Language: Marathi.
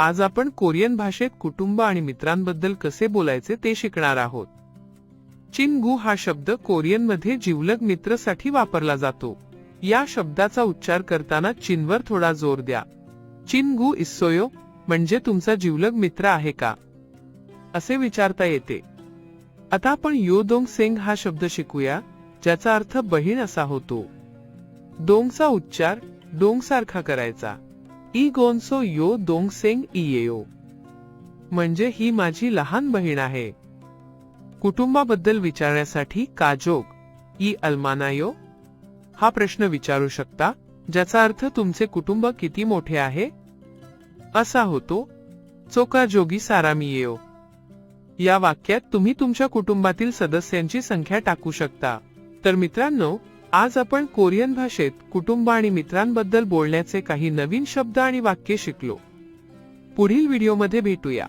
आज आपण कोरियन भाषेत कुटुंब आणि मित्रांबद्दल कसे बोलायचे ते शिकणार आहोत. चिनगू हा शब्द कोरियनमध्ये जिवलग मित्रसाठी वापरला जातो. या शब्दाचा उच्चार करताना चिनवर थोडा जोर द्या. चिनगू इस्सोयो म्हणजे तुमचा जिवलग मित्र आहे का? असे विचारता येते. आता आपण यो दोंग सेंग हा शब्द शिकूया ज्याचा अर्थ बहीण असा होतो. डोंगचा उच्चार डोंग सारखा करायचा. ई गोन्सो यो दोंग सेंग म्हणजे ही माझी लहान बहीण आहे. कुटुंबाबद्दल विचारण्यासाठी काजोग ई अल्मानायो? हा प्रश्न विचारू शकता ज्याचा अर्थ तुमचे कुटुंब किती मोठे आहे? असा होतो चोका जोगी सारामियेओ या वाक्यात तुम्ही तुमच्या कुटुंबातील सदस्यांची संख्या टाकू शकता. तर मित्रांनो आज आपण कोरियन भाषेत कुटुंब आणि मित्रांबद्दल बोलण्याचे काही नवीन शब्द आणि वाक्य शिकलो. पुढील व्हिडिओमध्ये भेटूया.